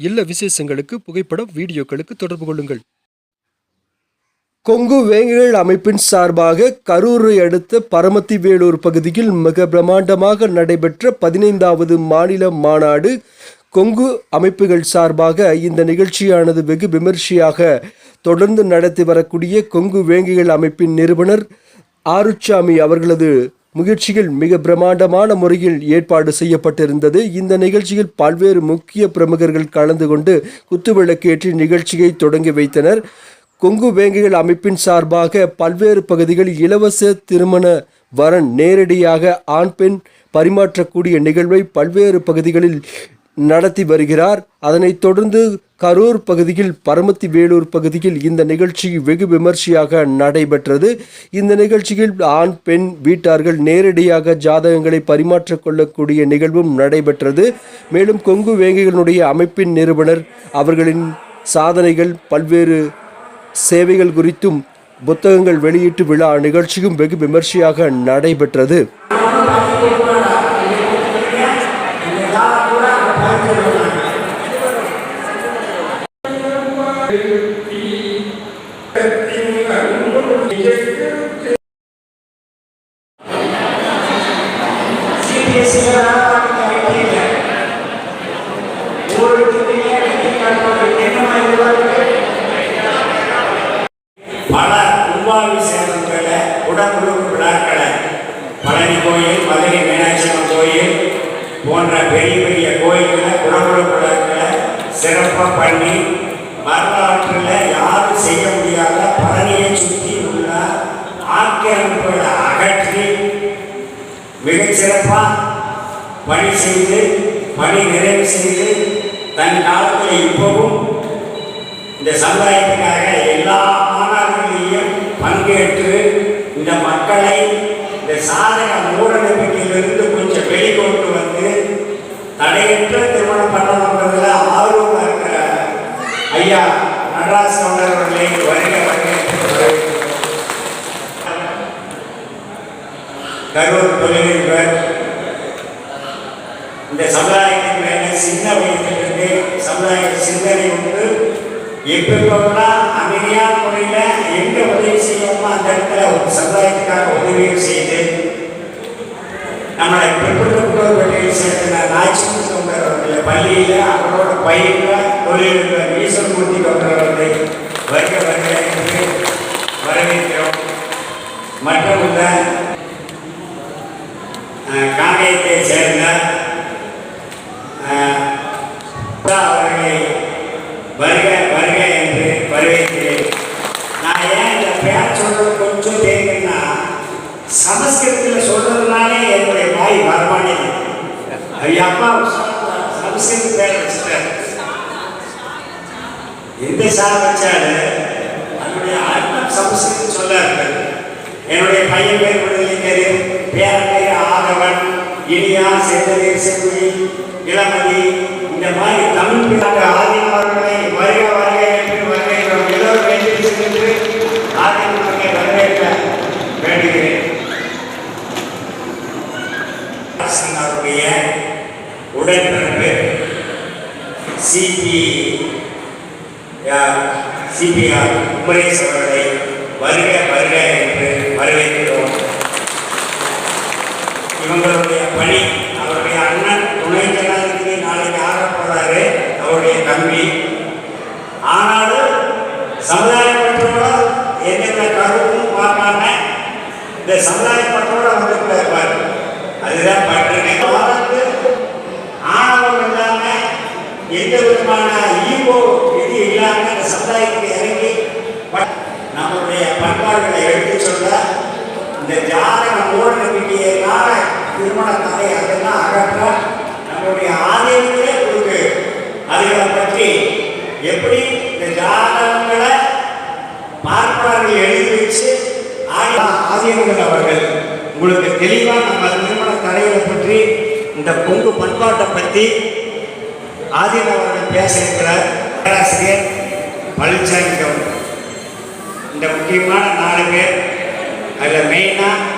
இல்ல விசேஷங்களுக்கு புகைப்படம் வீடியோக்களுக்கு தொடர்பு கொள்ளுங்கள். கொங்கு வேங்கைகள் அமைப்பின் சார்பாக கரூரை அடுத்த பரமத்தி வேலூர் பகுதியில் மிக பிரம்மாண்டமாக நடைபெற்ற பதினைந்தாவது மாநில மாநாடு கொங்கு அமைப்புகள் சார்பாக இந்த நிகழ்ச்சியானது வெகு விமர்சையாக தொடர்ந்து நடத்தி வரக்கூடிய கொங்கு வேங்கைகள் அமைப்பின் நிறுவனர் ஆருச்சாமி அவர்களது முயற்சிகள் மிக பிரம்மாண்டமான முறையில் ஏற்பாடு செய்யப்பட்டிருந்தது. இந்த நிகழ்ச்சியில் பல்வேறு முக்கிய பிரமுகர்கள் கலந்து கொண்டு குத்துவிளக்கேற்றி நிகழ்ச்சியை தொடங்கி வைத்தனர். கொங்கு வேங்கைகள் அமைப்பின் சார்பாக பல்வேறு பகுதிகளில் இலவச திருமண வரன் நேரடியாக ஆண் பெண் பரிமாற்றக்கூடிய நிகழ்வை பல்வேறு பகுதிகளில் நடத்தி வருகிறார். அதனைத் தொடர்ந்து கரூர் பகுதியில் பரமத்தி வேலூர் பகுதியில் இந்த நிகழ்ச்சி வெகு விமர்சையாக நடைபெற்றது. இந்த நிகழ்ச்சியில் ஆண் பெண் வீட்டார்கள் நேரடியாக ஜாதகங்களை பரிமாற்றிக்கொள்ளக்கூடிய நிகழ்வும் நடைபெற்றது. மேலும் கொங்கு வேங்கைகளுடைய அமைப்பின் நிறுவனர் அவர்களின் சாதனைகள் பல்வேறு சேவைகள் குறித்தும் புத்தகங்கள் வெளியீட்டு விழா நிகழ்ச்சியும் வெகு விமர்சையாக நடைபெற்றது. கோயில் மதுரை மீனாட்சி அம்மன் கோயில் போன்ற பெரிய பெரிய கோயில்களை உடம்புறுப்பு சிறப்பாக பண்ணி வரலாற்றில் யாரும் செய்ய முடியாத பழனியை சுற்றி உள்ள ஆக்கிரமிப்புகளை அகற்றி மிகச்சிறப்பாக பணி செய்து பணி நிறைவு செய்து தன் காலத்தில் இப்போவும் இந்த சமுதாயத்துக்காக எல்லா மாணவர்களையும் பங்கேற்று இந்த மக்களை சாதக மூட நம்பிக்கையிலிருந்து கொஞ்சம் வெளிக்கொண்டு வந்து தடையற்ற திருமணம் பண்ணணுன்றதுல ஆர்வமாக இருக்கிற ஐயா நடராஜ் கவுண்டர் அவர்களை வருக கரூர் தொழிலதிபர் இந்த சமுதாயத்தின் மேலே சின்ன சமுதாய சிந்தனை உண்டு. எப்பெல்லாம் அமைதியான முறையில எங்க உதவி செய்யணுமோ அந்த இடத்துல ஒரு சமுதாயத்துக்காக உதவியும் செய்து நம்மளை பிற்படுத்தப்பட்டவர்களில் சேர்ந்த நாய்ச்சி அவர்கள் பள்ளியில அவரோட பயிர்ல தொழிலதிபர் ஈஸ்வரமூர்த்தி அவர்களை வருக வருக வரவேற்கிறோம். மட்டுமல்ல அஹ், காங்கேயத்தை சேர்ந்த அஹ், அவர்களை வருக வருக என்று வரவேற்கிறேன் நான் ஏன் இந்த பேர் சொல்றது கொஞ்சம் தேங்கன்னா சமஸ்கிருதத்தில் சொல்றதுனாலே என்னுடைய வாய் வரமாட்டேது ஐயா அப்பா சமஸ்கிருத பேர் வச்சுட்டார் எந்த சார் வச்சாரு அதனுடைய அர்த்தம் சமஸ்கிருதம் சொல்ல என்னுடைய பையன் பேர் விடுதலைக்கரு பேரன் பேர் ஆதவன் இனியா செந்தனீர் செல்வி இளமதி இந்த மாதிரி தமிழ் பிள்ளைங்க ஆதிமார்களை வருக வருக என்று வரவேற்கிறோம் எல்லோரும் எழுதி சென்று ஆதிமார்களை வரவேற்க வேண்டுகிறேன் அவருடைய உடன்பிறப்பு சிபி சிபிஆர் குமரேஷ் அவர்களை வருக வருக என்று வரவேற்கிறோம். இவங்களுடைய பணி அவருடைய அண்ணன் துணை ஜனாதிபதி நாளைக்கு ஆக போறாரு அவருடைய தம்பி. ஆனாலும் சமுதாய பற்றோட எந்தெந்த கருவும் பார்க்காம இந்த சமுதாய எந்த விதமான ஈகோ இது இல்லாமல் அந்த சமுதாயத்துக்கு இறங்கி நம்முடைய நம்மளுடைய பண்பாடுகளை எடுத்து சொல்ல இந்த ஜாதக மூட நம்பிக்கையினால திருமண தடை அதெல்லாம் அகற்ற நம்மளுடைய ஆலயங்களே கொடுக்கு அதுகளை பற்றி எப்படி இந்த ஜாதகங்களை பார்ப்பார்கள் எழுதி வச்சு ஆதியங்கள் அவர்கள் உங்களுக்கு தெளிவாக நம்ம திருமண தடைகளை பற்றி இந்த பொங்கு பண்பாட்டை பற்றி ஆதியன் அவர்கள் பேச இருக்கிறார் பேராசிரியர் பழனிசாமி கவர்னர் இந்த முக்கியமான நாலு பேர் அதில் மெயினாக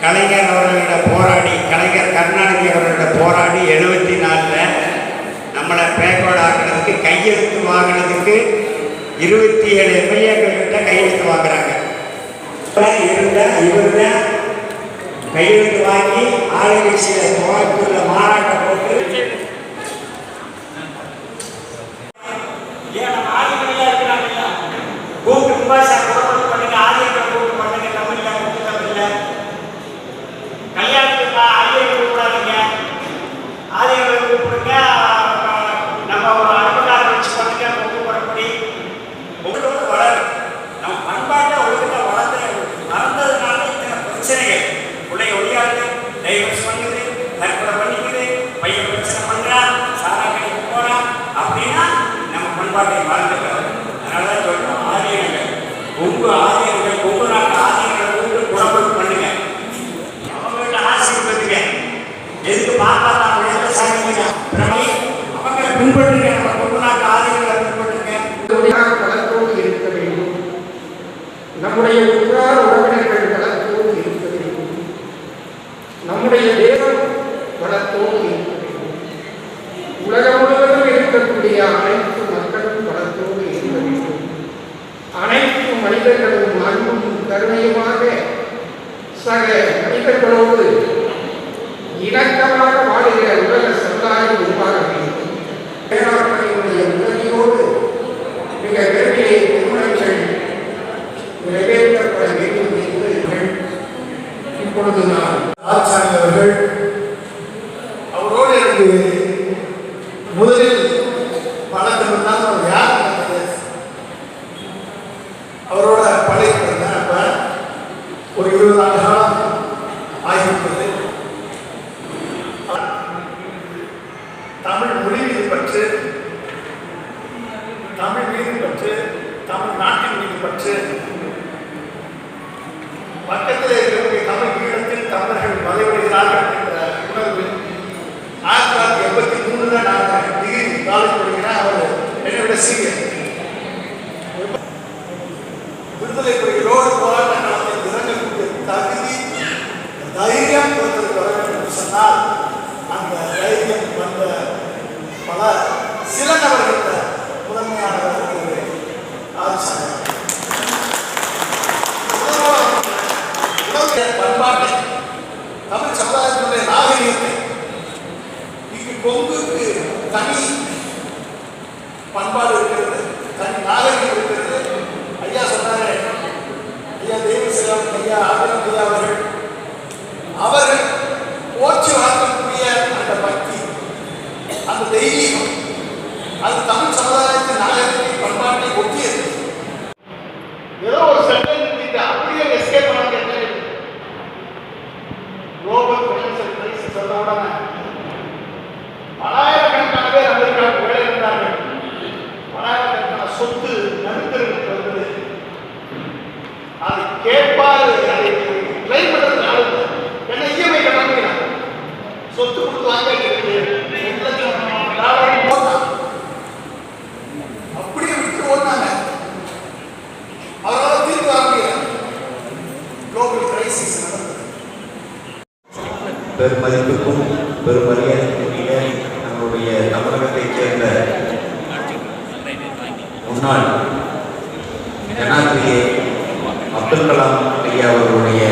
கலைஞர் அவர்களிட போராடி கலைஞர் கருணாநிதி அவர்களிட போராடி எழுபத்தி நாலில் நம்மளை பேக்வர்ட் ஆக்கினதுக்கு கையெழுத்து வாங்கினதுக்கு இருபத்தி ஏழு எம்எல்ஏக்கள் கிட்ட கையெழுத்து வாங்குறாங்க. இருந்த இவர் கையெழுத்து வாங்கி ஆளுங்கட்சியில் நம்முடைய உற்றார் உறவினர்கள் களத்தோடு இருக்க வேண்டும் நம்முடைய தேவம் வளத்தோடு இருக்க வேண்டும் உலகம் முழுவதும் இருக்கக்கூடிய அனைத்து மக்களும் வளத்தோடு இருக்க வேண்டும் அனைத்து மனிதர்களும் அன்பும் கருணையுமாக சக மனிதர்களோடு இணக்கமாக வாழுகிற உலக சமுதாயம் உருவாக வேண்டும். உதவியோடு மிக ஒரு ஆண்டு காலம் ஆகிவிட்டது தமிழ் மொழி மீது பற்று தமிழ் மீது பற்று தமிழ் நாட்டின் மீது பற்று பக்கத்தில் இருக்கக்கூடிய தமிழ் ஈழத்தில் தமிழர்கள் மலைவிடுகிறார்கள் என்ற உணர்வு ஆயிரத்தி தொள்ளாயிரத்தி எண்பத்தி மூணுல நான் டிகிரி காலேஜ் படிக்கிறேன் அவர் என்னை விட சீனியர் விடுதலை புலிகளோடு போராட்ட களத்தில் இறங்கக்கூடிய தகுதி தைரியம் ஒருத்தருக்கு வர வேண்டும் என்று சொன்னால் அந்த தைரியம் வந்த பல சில நபர்கள் முதன்மையானவர் ஆலோசனை உலக பண்பாட்டை தமிழ் சமுதாயத்தினுடைய நாகரிகத்தை இங்கு கொங்குக்கு தனி பண்பாடு இருக்கிறது தனி நாகரிகம் இருக்கிறது ஐயா சொன்னாரு ஐயா தேவசிலம் ஐயா ஆதிரம் ஐயா அவர்கள் அவர்கள் போற்றி வளர்க்கக்கூடிய அந்த பக்தி அது தெய்வீகம் அது தமிழ் சமுதாயத்தின் நாகரிகத்தை பண்பாட்டை ஒட்டியது. ஏதோ ஒரு செகண்ட் நீங்க அப்படியே எஸ்கேப் பண்ண கேட்டேன் குளோபல் பொட்டன்ஷியல் கிரைசிஸ் வந்த உடனே பலாயிரக்கணக்கான பேர் அமெரிக்காவுக்கு வேலை இருந்தார்கள் பலாயிரக்கணக்கான சொத்து நடுத்தருக்கு வந்தது அதை கேட்பாரு அதை கிளைம் பண்றது ஆளு என்ன இஎம்ஐ கட்டணும் சொத்து கொடுத்து வாங்க பெருமதிப்புக்கும் பெருமரியாதைக்குரிய நம்முடைய தமிழகத்தைச் சேர்ந்த முன்னாள் ஜனாதிபதி அப்துல் கலாம் ஐயா அவர்களுடைய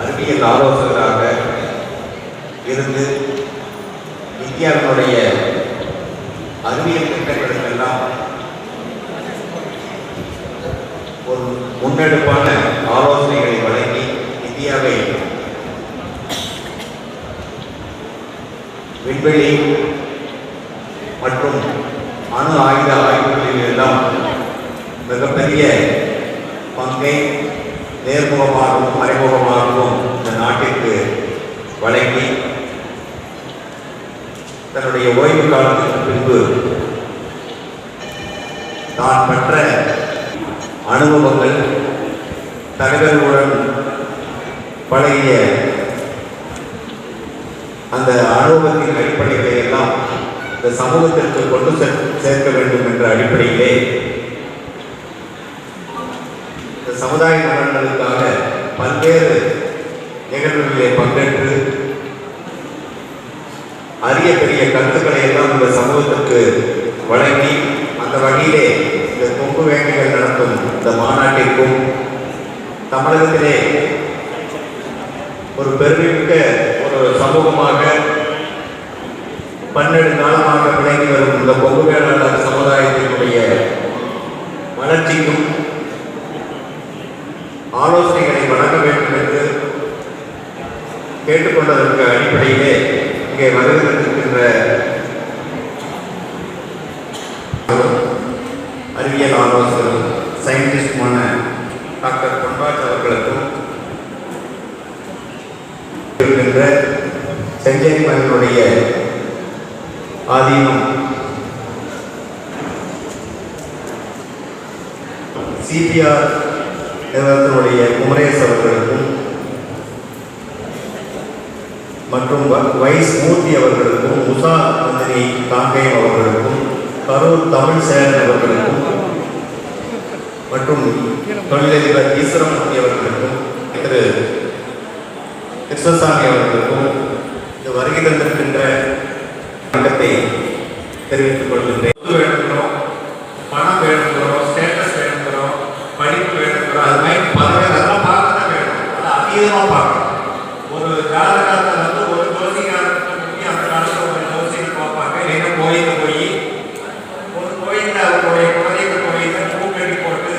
அறிவியல் ஆலோசகராக இருந்து இந்தியாவினுடைய அறிவியல் திட்டங்களுக்கெல்லாம் ஒரு முன்னெடுப்பான விண்வெளி மற்றும் அணு ஆயுத ஆய்வுகளில் எல்லாம் மிகப்பெரிய பங்கை நேர்முகமாகவும் மறைமுகமாகவும் இந்த நாட்டிற்கு வழங்கி தன்னுடைய ஓய்வு காலத்திற்கு பின்பு தான் பெற்ற அனுபவங்கள் தகவல்களுடன் பழகிய அந்த அனுபவத்தின் அடிப்படைகளை எல்லாம் இந்த சமூகத்திற்கு கொண்டு சேர்க்க வேண்டும் என்ற அடிப்படையிலே இந்த சமுதாய நலன்களுக்காக பல்வேறு நிகழ்வுகளிலே பங்கேற்று அரிய பெரிய கருத்துக்களை எல்லாம் இந்த சமூகத்திற்கு வழங்கி அந்த வகையிலே இந்த கொங்கு வேங்கைகள் நடத்தும் இந்த மாநாட்டிற்கும் தமிழகத்திலே ஒரு பெருமைமிக்க ஒரு சமூகமாக பன்னெண்டு காலமாக விளங்கி வரும் இந்த கொங்கு வேளாளர் சமுதாயத்தினுடைய வளர்ச்சிக்கும் ஆலோசனைகளை வழங்க வேண்டும் என்று கேட்டுக்கொண்டதற்கு அடிப்படையிலே இங்கே வருகின்ற அறிவியல் ஆலோசகரும் சயின்டிஸ்டுமான டாக்டர் பொன்ராஜ் அவர்களுக்கும் இருக்கின்ற செஞ்சேரி மகனுடைய ஆதீனம். சிபிஆர் நிறுவனத்தினுடைய குமரேஸ் அவர்களுக்கும் மற்றும் வைஸ் மூர்த்தி அவர்களுக்கும் உஷா நந்தினி காங்கேயம் அவர்களுக்கும் கரூர் தமிழ் சேரன் அவர்களுக்கும் மற்றும் தொழிலதிபர் ஈஸ்வரமூர்த்தி அவர்களுக்கும் திரு கிருஷ்ணசாமி அவர்களுக்கும் இந்த தெரிவித்துக் கொள்கின்றேன். வேணுங்கிறோம் பணம் வேணுங்கிறோம் ஸ்டேட்டஸ் வேணுங்கிறோம் படிப்பு வேணுங்கிறோம் அது மாதிரி பதவி அதெல்லாம் பார்க்க தான் வேணும் அதை அதீதமாக பார்க்கணும். ஒரு வந்து ஒரு ஜோசிகாரத்தை பற்றி அந்த காலத்தில் ஒரு ஜோசியர் பார்ப்பாங்க. இல்லைன்னா கோயிலுக்கு போய் ஒரு கோயிலில் அவருடைய குலதெய்வ கோயிலில் போட்டு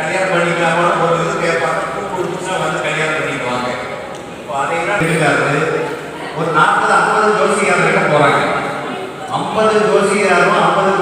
கல்யாணம் பண்ணிக்கலாமா ஒரு இது கேட்பாங்க. பூ கொடுத்துச்சா வந்து கல்யாணம் பண்ணிக்குவாங்க. இப்போ அதையெல்லாம் ஒரு நாற்பது ஐம்பது ஜோசிகாரர்கிட்ட போகிறாங்க ஐம்பது ஜோசியாரும் ஐம்பது